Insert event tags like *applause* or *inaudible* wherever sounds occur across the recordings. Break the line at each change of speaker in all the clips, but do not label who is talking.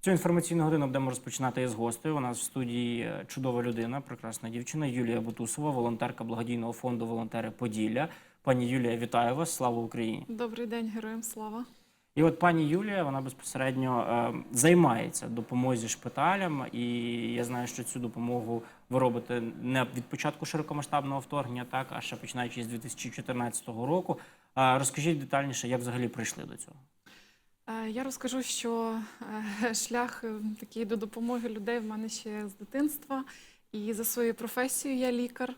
Цю інформаційну годину будемо розпочинати із гостею. У нас в студії е, чудова людина, прекрасна дівчина Юлія Бутусова, волонтерка благодійного фонду Волонтери Поділля. Пані Юлія, вітаю вас! Слава Україні!
Добрий день, героям слава.
І от пані Юлія, вона безпосередньо е, займається допомозі шпиталям, і я знаю, що цю допомогу ви робите не від початку широкомасштабного вторгнення, так а ще починаючи з 2014 року. Е, розкажіть детальніше, як взагалі прийшли до цього.
Е, Я розкажу, що е, *laughs* шлях е, такий до допомоги людей в мене ще з дитинства, і за своєю професією я лікар.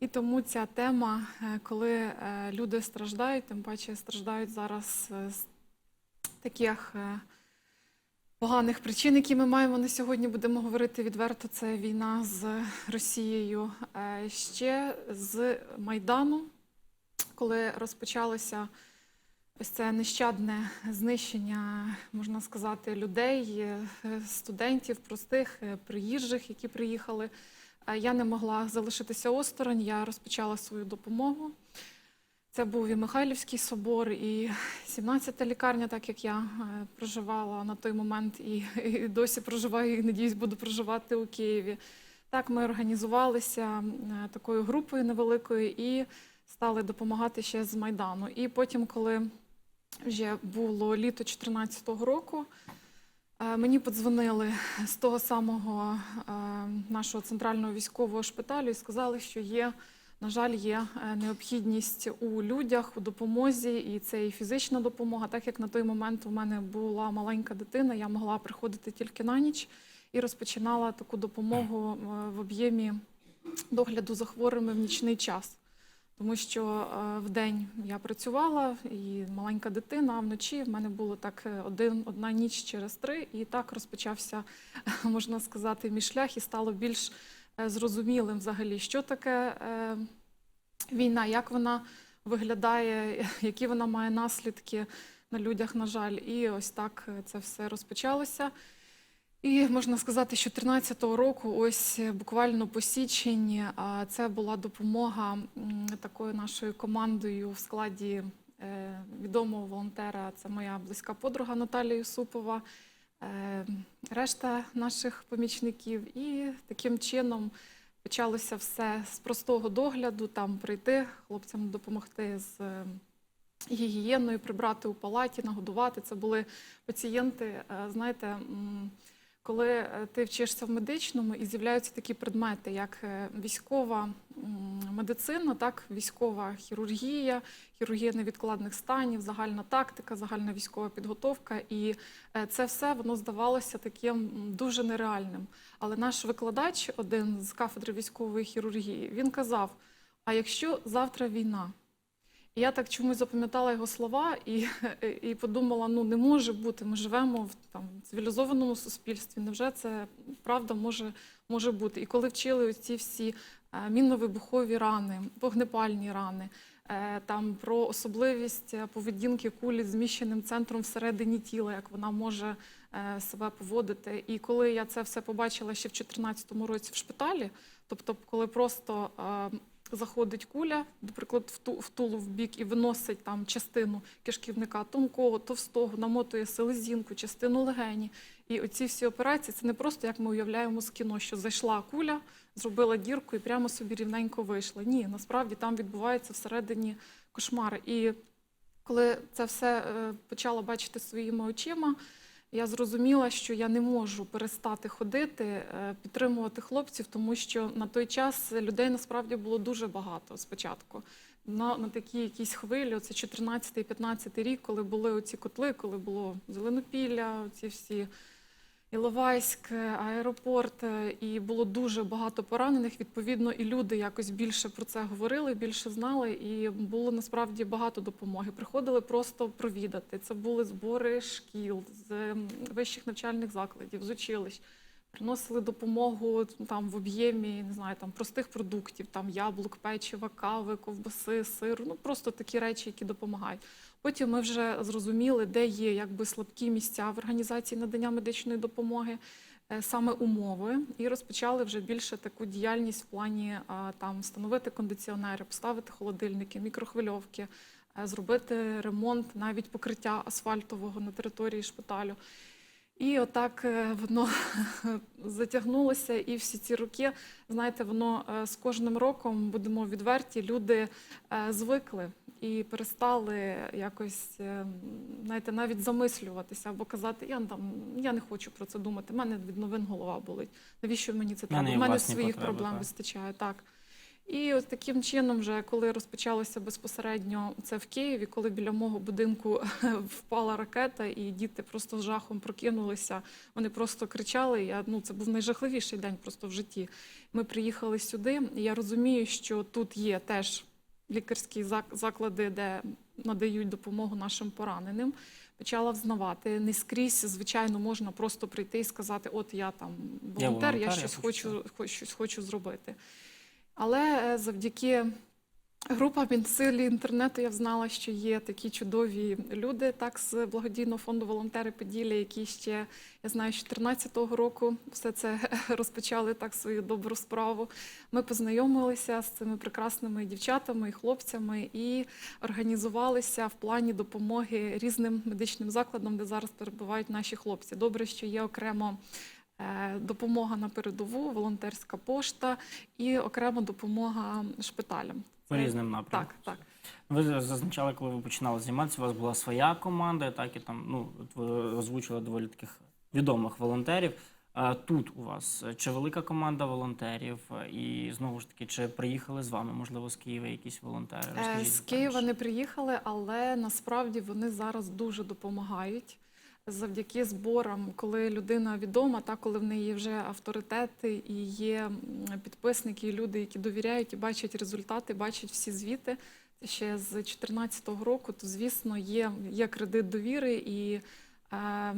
І тому ця тема, коли люди страждають, тим паче страждають зараз з таких поганих причин, які ми маємо на сьогодні, будемо говорити відверто, це війна з Росією. Ще з Майдану, коли розпочалося ось це нещадне знищення, можна сказати, людей, е, студентів, простих, е, приїжджих, які приїхали. Я не могла залишитися осторонь, я розпочала свою допомогу. Це був і Михайлівський собор, і 17-та лікарня, так як я е, проживала на той момент і, і досі проживаю, і надіюсь, буду проживати у Києві. Так ми організувалися такою групою невеликою і стали допомагати ще з Майдану. І потім, коли вже було літо 2014 року, е, мені подзвонили з того самого е, нашого центрального військового шпиталю і сказали, що є, на жаль, є е, необхідність у людях, у допомозі, і це і фізична допомога. Так як на той момент у мене була маленька дитина, я могла приходити тільки на ніч і розпочинала таку допомогу в об'ємі догляду за хворими в нічний час. Тому що е, в день я працювала, і маленька дитина, а вночі в мене було так е, один, одна ніч через три, і так розпочався, *laughs* можна сказати, мій шлях, і стало більш е, зрозумілим взагалі, що таке війна, як вона виглядає, *laughs* які вона має наслідки на людях, на жаль. І ось так це все розпочалося. І можна сказати, що 13-го року, ось е, буквально по січень, а, це була допомога такою нашою командою в складі е, відомого волонтера. Це моя близька подруга Наталія Юсупова, е, решта наших помічників. І таким чином почалося все з простого догляду, там прийти, хлопцям допомогти з. е, Гігієною прибрати у палаті, нагодувати. Це були пацієнти, е, знаєте, коли е, ти вчишся в медичному і з'являються такі предмети, як е, військова медицина, так, військова хірургія, хірургія невідкладних станів, загальна тактика, загальна військова підготовка. І е, це все воно здавалося таким дуже нереальним. Але наш викладач, один з кафедри військової хірургії, він казав: а якщо завтра війна? Я так чомусь запам'ятала його слова і, і подумала: ну не може бути. Ми живемо в там цивілізованому суспільстві. Невже це правда може, може бути? І коли вчили ці всі е, мінно-вибухові рани, вогнепальні рани, е, там про особливість поведінки кулі з зміщеним центром всередині тіла, як вона може е, себе поводити. І коли я це все побачила ще в 2014 році в шпиталі, тобто, коли просто заходить куля, наприклад, в ту в тулу в бік і виносить там частину кишківника тонкого, товстого, намотує селезінку, частину легені. І оці всі операції це не просто як ми уявляємо з кіно, що зайшла куля, зробила дірку і прямо собі рівненько вийшла. Ні, насправді там відбувається всередині кошмар. І коли це все е, почала бачити своїми очима, я зрозуміла, що я не можу перестати ходити, е, підтримувати хлопців, тому що на той час людей насправді було дуже багато спочатку. На, на такі якісь хвилі, це 14-15 рік, коли були оці котли, коли було Зеленопілля, ці всі Іловайськ, аеропорт, е, і було дуже багато поранених. Відповідно, і люди якось більше про це говорили, більше знали, і було насправді багато допомоги. Приходили просто провідати. Це були збори шкіл, з вищих навчальних закладів, з училищ. Приносили допомогу там в об'ємі, не знаю, там простих продуктів, там яблук, печива, кави, ковбаси, сиру. Ну просто такі речі, які допомагають. Потім ми вже зрозуміли, де є якби слабкі місця в організації надання медичної допомоги, е, саме умови, і розпочали вже більше таку діяльність в плані там встановити кондиціонери, поставити холодильники, мікрохвильовки, е, зробити ремонт, навіть покриття асфальтового на території шпиталю. І отак е, воно *laughs* затягнулося, і всі ці роки, знаєте, воно з кожним роком, будемо відверті, люди звикли і перестали якось, е, знаєте, навіть замислюватися або казати, я там я не хочу про це думати. в мене від новин голова болить. Навіщо мені це треба? У мене своїх
потреби,
проблем
так.
вистачає. Так. І от таким чином, вже коли розпочалося безпосередньо це в Києві, коли біля мого будинку *laughs* впала ракета, і діти просто з жахом прокинулися, вони просто кричали. Я, ну, це був найжахливіший день просто в житті. Ми приїхали сюди, і я розумію, що тут є теж лікарські заклади, де надають допомогу нашим пораненим. Почала взнавати. Не скрізь, звичайно, можна просто прийти і сказати: от я там волонтер, я,
волонтер, я
щось
хочу
хочу, щось хочу зробити. Але е, завдяки групам від силі інтернету я взнала, що є такі чудові люди, так з благодійного фонду волонтери Поділля, які ще я знаю, з 2014 року все це *laughs* розпочали так свою добру справу. Ми познайомилися з цими прекрасними дівчатами і хлопцями і організувалися в плані допомоги різним медичним закладам, де зараз перебувають наші хлопці. Добре, що є окремо. е, Допомога на передову, волонтерська пошта і окремо допомога шпиталям.
По різним напрямкам.
Так, так.
Ви зазначали, коли ви починали займатися, у вас була своя команда, так і там, ну, ви озвучили доволі таких відомих волонтерів. Тут у вас е, чи велика команда волонтерів, і знову ж таки, чи приїхали з вами, можливо, з Києва якісь волонтери?
Е,
Розкажіть
З. Києва не приїхали, але насправді вони зараз дуже допомагають. Завдяки зборам, коли людина відома, та коли в неї вже авторитети і є підписники, і люди, які довіряють і бачать результати, бачать всі звіти. Ще з 2014 року, то звісно є, є кредит довіри і. е,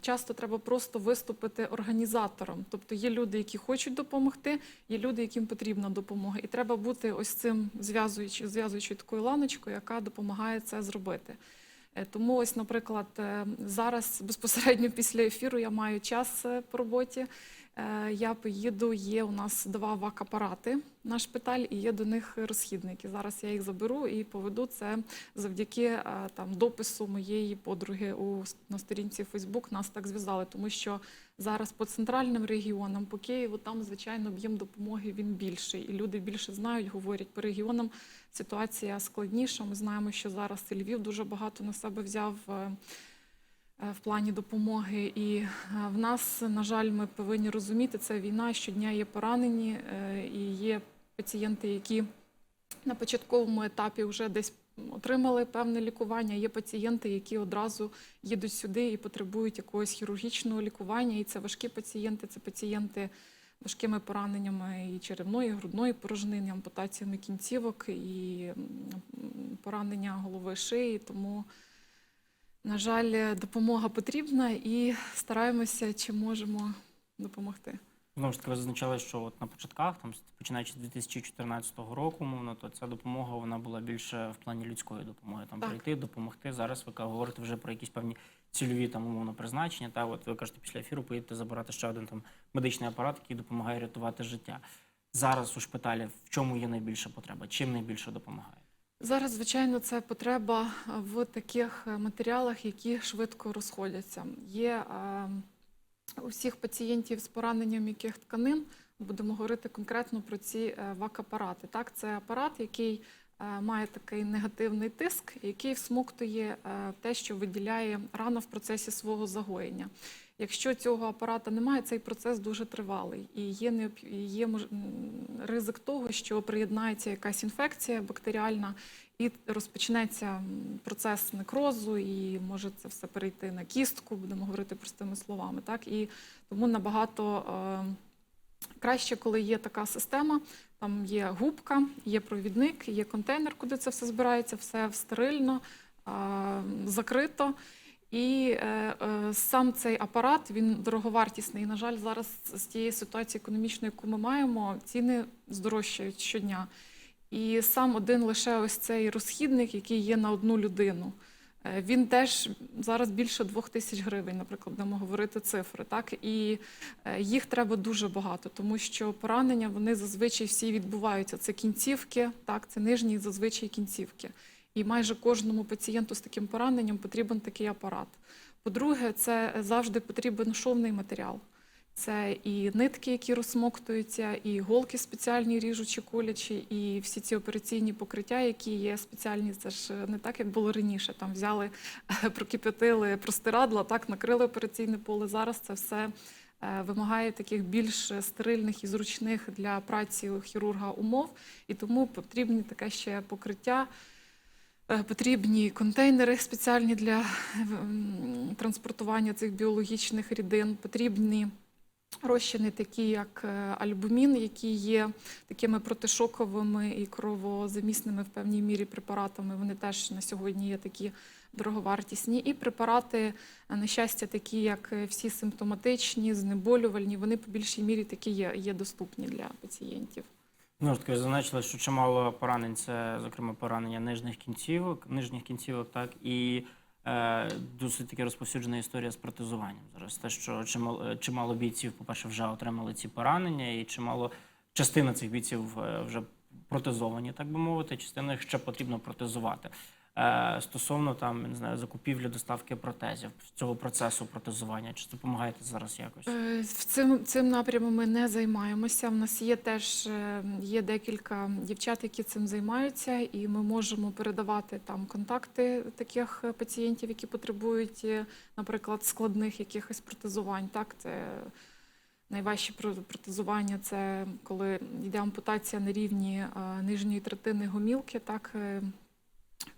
Часто треба просто виступити організатором. Тобто є люди, які хочуть допомогти, є люди, яким потрібна допомога. І треба бути ось цим зв'язуючою такою ланочкою, яка допомагає це зробити. Е, Тому, ось, наприклад, е, зараз безпосередньо після ефіру я маю час е, по роботі. Е, Я поїду, є у нас два вак-апарати на шпиталь, і є до них розхідники. Зараз я їх заберу і поведу це завдяки е, там допису моєї подруги у на сторінці Фейсбук. Нас так зв'язали, тому що зараз по центральним регіонам, по Києву, там звичайно об'єм допомоги він більший, і люди більше знають, говорять по регіонам. Ситуація складніша. Ми знаємо, що зараз Львів дуже багато на себе взяв. Е, В плані допомоги, і е, в нас, на жаль, ми повинні розуміти, це війна. Щодня є поранені, е, і є пацієнти, які на початковому етапі вже десь отримали певне лікування. Є пацієнти, які одразу їдуть сюди і потребують якогось хірургічного лікування. І це важкі пацієнти, це пацієнти важкими пораненнями і черевної, і грудної порожнини, ампутаціями кінцівок і поранення голови шиї. Тому, на жаль, допомога потрібна і стараємося, чи можемо допомогти.
Знову ж таки, ви зазначали, що от на початках, там починаючи з 2014 року, мовно, то ця допомога вона була більше в плані людської допомоги. Там
Так.
прийти, допомогти. Зараз ви говорите вже про якісь певні цільові там умовно призначення. Та от ви кажете, після ефіру поїдете забирати ще один там медичний апарат, який допомагає рятувати життя. Зараз у шпиталі в чому є найбільша потреба? Чим найбільше допомагає?
Зараз, звичайно, це потреба в таких матеріалах, які швидко розходяться. Є у всіх пацієнтів з пораненням м'яких тканин. Будемо говорити конкретно про ці е, ВАК-апарати. Так, це апарат, який має такий негативний тиск, який всмоктує е, те, що виділяє рана в процесі свого загоєння. Якщо цього апарата немає, цей процес дуже тривалий і є, необ- є мож- ризик того, що приєднається якась інфекція бактеріальна і розпочнеться процес некрозу, і може це все перейти на кістку, будемо говорити простими словами. Так і тому набагато е, краще, коли є така система. Там є губка, є провідник, є контейнер, куди це все збирається, все стерильно, закрито. І е, е, сам цей апарат він дороговартісний. І, на жаль, зараз з тієї ситуації економічної, яку ми маємо, ціни здорожчають щодня. І сам один лише ось цей розхідник, який є на одну людину, він теж зараз більше двох тисяч гривень, наприклад, будемо говорити цифри. Так і е, їх треба дуже багато, тому що поранення вони зазвичай всі відбуваються. Це кінцівки, так, це нижні зазвичай кінцівки. І майже кожному пацієнту з таким пораненням потрібен такий апарат. По-друге, це завжди потрібен шовний матеріал. Це і нитки, які розсмоктуються, і голки спеціальні ріжучі, колячі, і всі ці операційні покриття, які є спеціальні. Це ж не так, як було раніше. Там взяли, прокип'ятили простирадла, так накрили операційне поле. Зараз це все е, вимагає таких більш стерильних і зручних для праці хірурга умов, і тому потрібні таке ще покриття. Е, Потрібні контейнери спеціальні для транспортування цих біологічних рідин, потрібні розчини, такі як е, альбумін, які є такими протишоковими і кровозамісними в певній мірі препаратами. Вони теж на сьогодні є такі дороговартісні. І препарати, е, на щастя, такі як е, всі симптоматичні, знеболювальні, вони по більшій мірі такі є, є доступні для пацієнтів.
Ну таки, зазначили, що чимало поранень це, зокрема, поранення нижніх кінцівок, нижніх кінцівок, так і досить таки розповсюджена історія з протезуванням. Зараз те, що чимало, чимало бійців, по-перше, вже отримали ці поранення, і чимало частина цих бійців е, вже протезовані, так би мовити, частина їх ще потрібно протезувати. Е, стосовно там не знаю, закупівлі доставки протезів цього процесу протезування, чи допомагаєте зараз якось?
Е, В цим, цим напрямом ми не займаємося. У нас є теж е, є декілька дівчат, які цим займаються, і ми можемо передавати там контакти таких пацієнтів, які потребують, наприклад, складних якихось протезувань. Так, це найважчі про- протезування це коли йде ампутація на рівні нижньої третини гомілки. Так,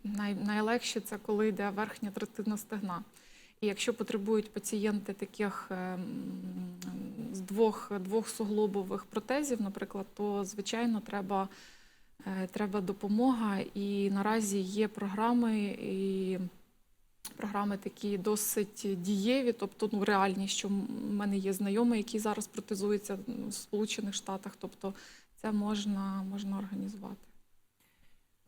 най, найлегше це коли йде верхня третина стегна. І якщо потребують пацієнти таких ем, з двох, двох суглобових протезів, наприклад, то звичайно треба, е, треба допомога. І наразі є програми і програми такі досить дієві, тобто ну, реальні, що в мене є знайомий, який зараз протезується в Сполучених Штатах. Тобто це можна, можна організувати.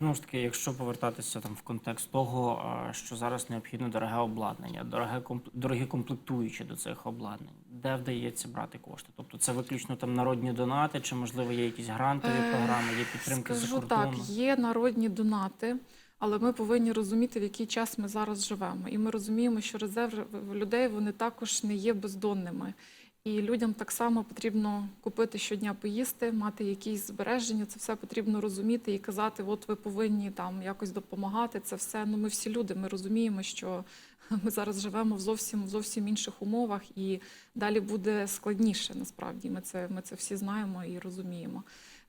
Ну ж таки, якщо повертатися там в контекст того, що зараз необхідно дороге обладнання, дороге дорогі комплектуючі до цих обладнань, де вдається брати кошти? Тобто це виключно там народні донати, чи можливо є якісь грантові
Е,
програми, є підтримки за кордону?
так, є народні донати, але ми повинні розуміти, в який час ми зараз живемо. І ми розуміємо, що резерв людей вони також не є бездонними. І людям так само потрібно купити щодня поїсти, мати якісь збереження. Це все потрібно розуміти і казати, от ви повинні там якось допомагати. Це все. Ну ми всі люди. Ми розуміємо, що *laughs* ми зараз живемо в зовсім в зовсім інших умовах, і далі буде складніше. Насправді, ми це ми це всі знаємо і розуміємо.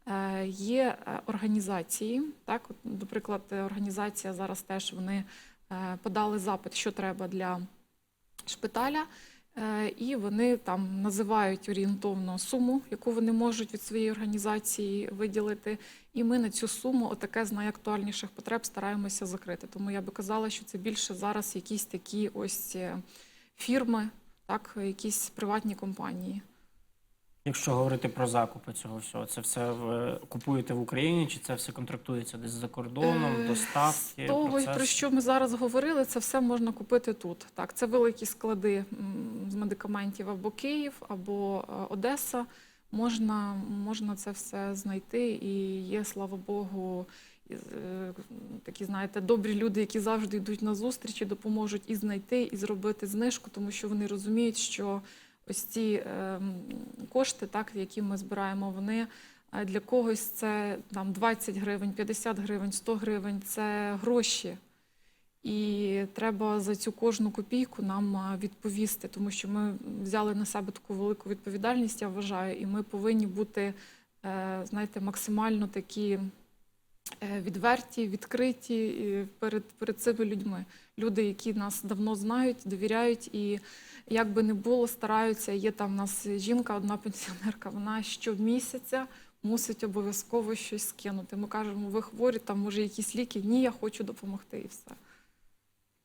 Е, Є е, організації, так, от, наприклад, організація зараз теж вони е, подали запит, що треба для шпиталя, і вони там називають орієнтовно суму, яку вони можуть від своєї організації виділити. І ми на цю суму, отаке з найактуальніших потреб, стараємося закрити. Тому я би казала, що це більше зараз якісь такі ось е, фірми, так, якісь приватні компанії.
Якщо говорити про закупи цього всього, це все ви купуєте в Україні, чи це все контрактується десь за кордоном,
Е,
доставки?
З того,
процес?
про що ми зараз говорили, це все можна купити тут. Так, це великі склади з медикаментів або Київ, або е, Одеса. Можна, можна це все знайти, і є, слава Богу, е, такі, знаєте, добрі люди, які завжди йдуть на зустрічі, допоможуть і знайти, і зробити знижку, тому що вони розуміють, що ось ці ем, кошти, так, які ми збираємо, вони для когось це там 20 гривень, 50 гривень, 100 гривень це гроші. І треба за цю кожну копійку нам відповісти, тому що ми взяли на себе таку велику відповідальність, я вважаю, і ми повинні бути, е, знаєте, максимально такі е, відверті, відкриті перед, перед цими людьми. Люди, які нас давно знають, довіряють, і як би не було, стараються. Є там в нас жінка, одна пенсіонерка, вона щомісяця мусить обов'язково щось скинути. Ми кажемо, ви хворі, там може якісь ліки. Ні, я хочу допомогти і все.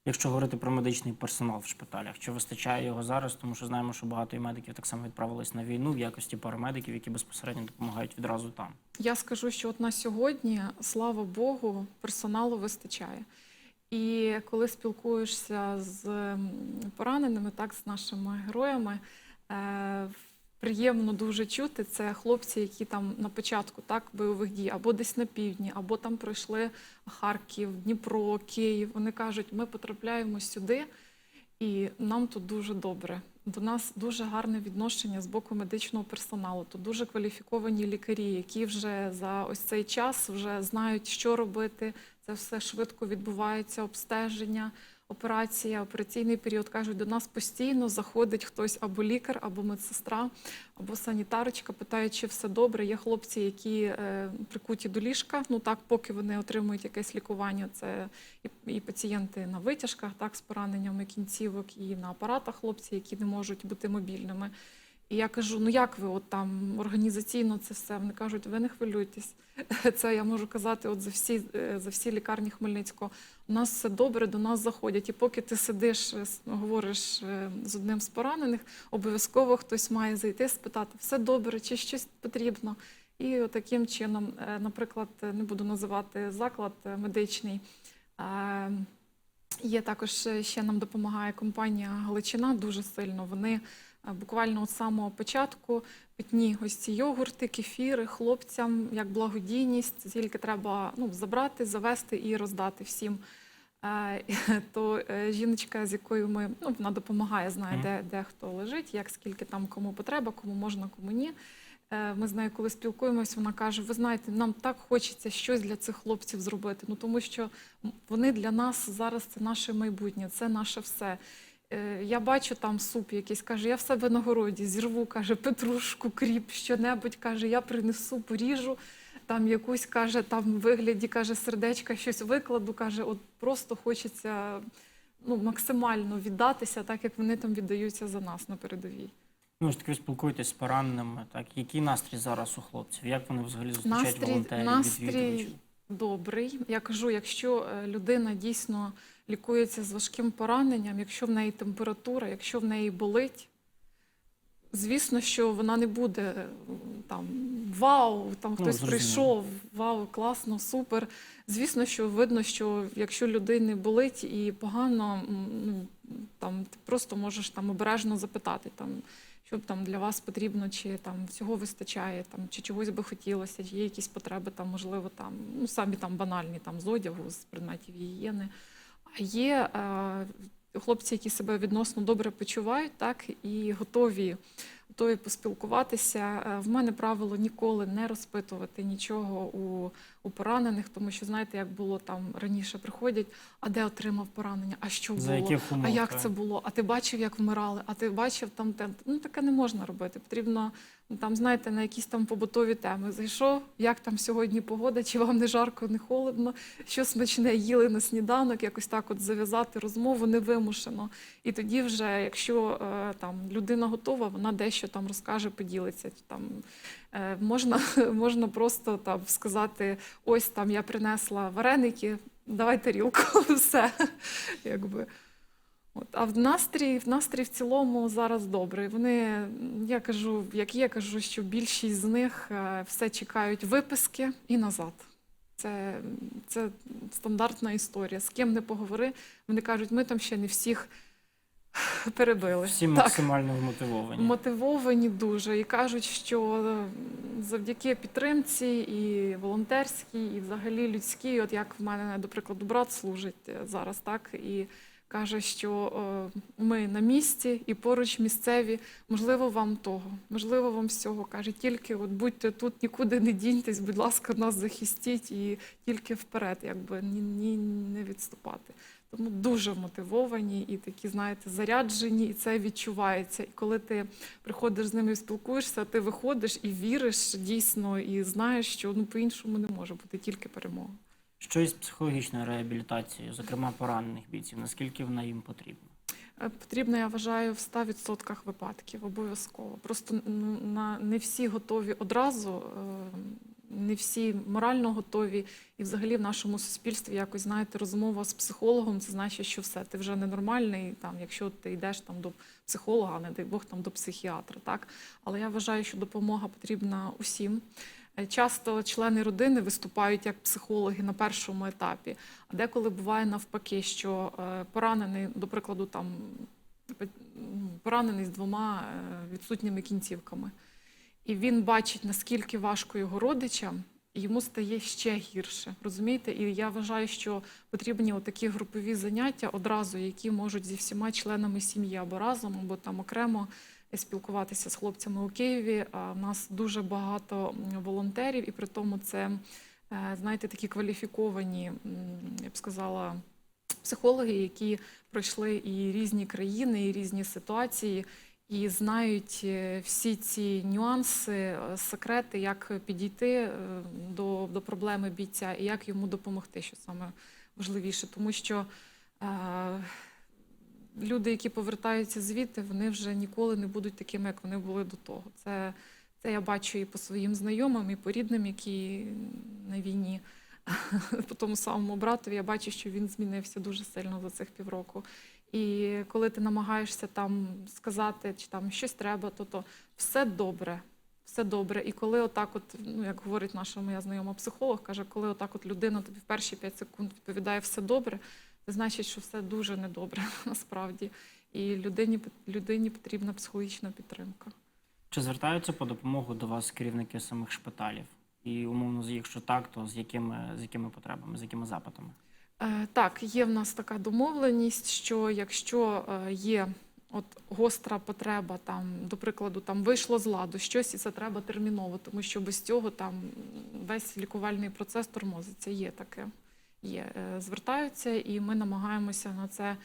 Якщо говорити про медичний персонал в шпиталях, чи вистачає його зараз? Тому що знаємо, що багато і медиків так само відправились на війну в якості парамедиків, які безпосередньо допомагають відразу там.
Я скажу, що от на сьогодні, слава Богу, персоналу вистачає. І коли спілкуєшся з пораненими, так, з нашими героями, е, приємно дуже чути. Це хлопці, які там на початку так, бойових дій, або десь на півдні, або там пройшли Харків, Дніпро, Київ. Вони кажуть, ми потрапляємо сюди. І нам тут дуже добре. До нас дуже гарне відношення з боку медичного персоналу. Тут дуже кваліфіковані лікарі, які вже за ось цей час вже знають, що робити. Це все швидко відбувається, обстеження, операція, операційний період. Кажуть, до нас постійно заходить хтось або лікар, або медсестра, або санітарочка, питає, чи все добре. Є хлопці, які е, прикуті до ліжка. Ну так, поки вони отримують якесь лікування, це і, і пацієнти на витяжках, так, з пораненнями кінцівок, і на апаратах хлопці, які не можуть бути мобільними. І я кажу: ну як ви от там організаційно це все? Вони кажуть, ви не хвилюйтесь. *laughs* Це я можу казати от за всі, е, за всі лікарні Хмельницького. У нас все добре, до нас заходять. І поки ти сидиш, е, говориш е, з одним з поранених, обов'язково хтось має зайти, спитати, все добре, чи щось потрібно. І таким чином, наприклад, не буду називати заклад медичний. Є також ще нам допомагає компанія Галичина дуже сильно. Вони буквально з самого початку питні ось ці йогурти, кефіри хлопцям як благодійність. Тільки треба ну, забрати, завести і роздати всім. Е, *laughs* То е, жіночка, з якою ми ну, вона допомагає, знає, де, де хто лежить, як скільки там кому потреба, кому можна, кому ні. Е, Ми з нею, коли спілкуємось, вона каже: ви знаєте, нам так хочеться щось для цих хлопців зробити. Ну тому що вони для нас зараз це наше майбутнє, це наше все. Е, Я бачу там суп якийсь, каже, я в себе на городі зірву, каже, петрушку, кріп, що-небудь, каже, я принесу, поріжу. Там якусь каже, там в вигляді каже, сердечка щось викладу. каже, от просто хочеться ну, максимально віддатися, так як вони там віддаються за нас на передовій.
Ну ж таки ви спілкуєтесь з пораненими. Так, який настрій зараз у хлопців? Як вони взагалі зустрічають
Настрій-
волонтерів,
настрій
відвідувачів?
добрий. Я кажу, якщо е, людина дійсно лікується з важким пораненням, якщо в неї температура, якщо в неї болить, звісно, що вона не буде е, там вау, там
Ну,
хтось
зрозуміло.
прийшов, вау, класно, супер. Звісно, що видно, що якщо людини болить і погано, ну там ти просто можеш там обережно запитати там. Що б там для вас потрібно, чи там всього вистачає, там чи чогось би хотілося, чи є якісь потреби, там можливо там ну самі там банальні там з одягу, з предметів гігієни. Є е, хлопці, які себе відносно добре почувають, так і готові, готові поспілкуватися. Е, В мене правило ніколи не розпитувати нічого у, у поранених, тому що знаєте, як було там раніше приходять, а де отримав поранення, а що було?
За умов?
А як це було? А ти бачив, як вмирали? А ти бачив там те? Ну таке не можна робити. Потрібно ну, там, знаєте, на якісь там побутові теми. Зайшов, як там сьогодні погода, чи вам не жарко, не холодно, що смачне їли на сніданок, якось так от зав'язати розмову невимушено. І тоді, вже, якщо е, там людина готова, вона дещо там розкаже, поділиться. Там е, можна, *laughs* можна просто там сказати: ось там я принесла вареники, давай тарілку, *laughs* все. Якби. От, а в настрій, в настрій в цілому зараз добре. Вони, я кажу, як є, кажу, що більшість з них е, все чекають виписки і назад. Це, це стандартна історія. З ким не поговори, вони кажуть, ми там ще не всіх *laughs* перебили.
Всі
Так.
максимально вмотивовані.
Мотивовані дуже і кажуть, що завдяки підтримці і волонтерській, і взагалі людській, от як в мене, до прикладу, брат служить зараз, так і каже, що е, ми на місці і поруч місцеві. Можливо, вам того, можливо, вам всього каже. Тільки от будьте тут, нікуди не діньтесь, будь ласка, нас захистіть і тільки вперед, якби ні, ні не відступати. Тому дуже мотивовані і такі, знаєте, заряджені, і це відчувається. І коли ти приходиш з ними і спілкуєшся, ти виходиш і віриш дійсно, і знаєш, що ну по-іншому не може бути тільки перемога.
Що із психологічною реабілітацією, зокрема поранених бійців, наскільки вона їм потрібна?
Е, Потрібно, я вважаю, в 100% випадків обов'язково. Просто ну, на не всі готові одразу, е, не всі морально готові. І взагалі в нашому суспільстві якось знаєте, розмова з психологом це значить, що все, ти вже ненормальний. Там, якщо ти йдеш там до психолога, не дай Бог там до психіатра. Так але я вважаю, що допомога потрібна усім. Е, Часто члени родини виступають як психологи на першому етапі, а деколи буває навпаки, що е, поранений, до прикладу, там поранений з двома е, відсутніми кінцівками. І він бачить, наскільки важко його родичам, і йому стає ще гірше. Розумієте? І я вважаю, що потрібні такі групові заняття одразу, які можуть зі всіма членами сім'ї або разом, або там окремо спілкуватися з хлопцями у Києві. А в нас дуже багато волонтерів, і при тому це, е, знаєте, такі кваліфіковані, я б сказала, психологи, які пройшли і різні країни, і різні ситуації. І знають е, всі ці нюанси, е, секрети, як підійти е, до, до проблеми бійця і як йому допомогти, що саме важливіше. Тому що люди, які повертаються звідти, вони вже ніколи не будуть такими, як вони були до того. Це, це я бачу і по своїм знайомим, і по рідним, які на війні. *laughs* По тому самому братові я бачу, що він змінився дуже сильно за цих півроку. І коли ти намагаєшся там сказати, чи там щось треба, то, то все добре. Все добре. І коли отак, от, ну як говорить наша моя знайома психолог, каже, коли отак от людина тобі в перші 5 секунд відповідає все добре, це значить, що все дуже недобре *laughs* насправді. І людині, людині потрібна психологічна підтримка.
Чи звертаються по допомогу до вас керівники самих шпиталів? І умовно, якщо так, то з якими з якими потребами, з якими запитами?
Е, Так, є в нас така домовленість, що якщо е, є от гостра потреба, там, до прикладу, там вийшло з ладу щось, і це треба терміново, тому що без цього там весь лікувальний процес тормозиться. Є таке. Є. Е, Звертаються, і ми намагаємося на це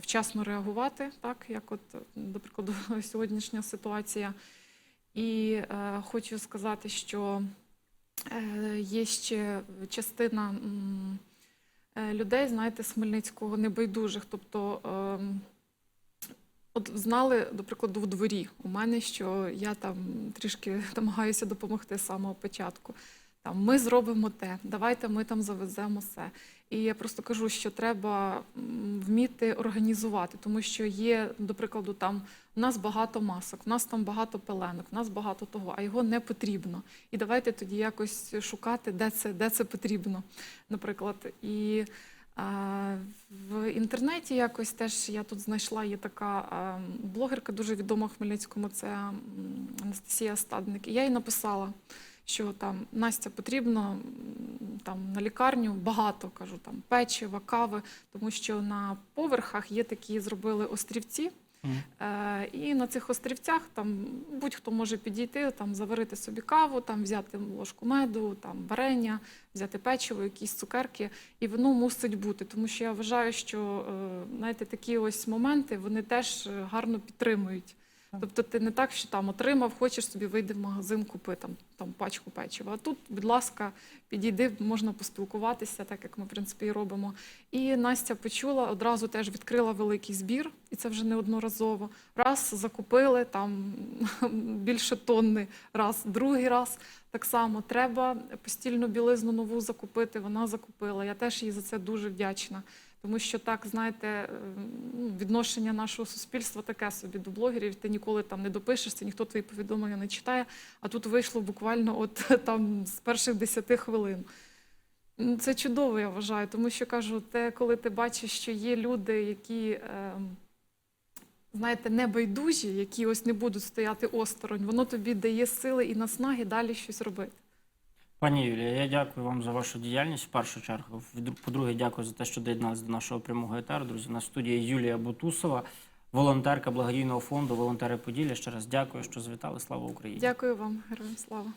вчасно реагувати, так як от, до прикладу, *laughs* сьогоднішня ситуація. І е, хочу сказати, що є ще частина. м, людей, знаєте, з Хмельницького небайдужих. Тобто, ем, от знали, до прикладу, у дворі у мене, що я там трішки *laughs* намагаюся допомогти з самого початку. Там ми зробимо те, давайте ми там завеземо все. І я просто кажу, що треба вміти організувати, тому що є, до прикладу, там у нас багато масок, у нас там багато пеленок, у нас багато того, а його не потрібно. І давайте тоді якось шукати, де це, де це потрібно, наприклад. І а, в інтернеті якось теж я тут знайшла є така а, блогерка, дуже відома в Хмельницькому, це Анастасія Стадник. І я їй написала, що там Настя потрібно там на лікарню багато кажу, там печива, кави, тому що на поверхах є такі зробили острівці.
Мгм.
Е, і на цих острівцях там будь-хто може підійти, там заварити собі каву, там взяти ложку меду, там варення, взяти печиво, якісь цукерки, і воно мусить бути. Тому що я вважаю, що е, знаєте, такі ось моменти вони теж е, гарно підтримують. Тобто ти не так, що там отримав, хочеш собі вийди в магазин, купи там, там пачку печива. А тут, будь ласка, підійди, можна поспілкуватися, так як ми в принципі і робимо. І Настя почула, одразу теж відкрила великий збір, і це вже неодноразово. Раз закупили там *laughs* більше тонни, раз, другий раз так само. Треба постільну білизну нову закупити. Вона закупила. Я теж їй за це дуже вдячна. Тому що так, знаєте, е, ну, відношення нашого суспільства таке собі до блогерів. Ти ніколи там не допишешся, ніхто твої повідомлення не читає. А тут вийшло буквально от *laughs* там з перших 10 хвилин. Це чудово, я вважаю, тому що кажу, те, коли ти бачиш, що є люди, які, е, знаєте, небайдужі, які ось не будуть стояти осторонь, воно тобі дає сили і наснаги далі щось робити.
Пані Юлія, я дякую вам за вашу діяльність в першу чергу. По-друге, дякую за те, що доєдналися до нашого прямого етеру. Друзі, на студії Юлія Бутусова, волонтерка благодійного фонду Волонтери Поділля. Ще раз дякую, що звітали. Слава Україні!
Дякую вам, героям слава.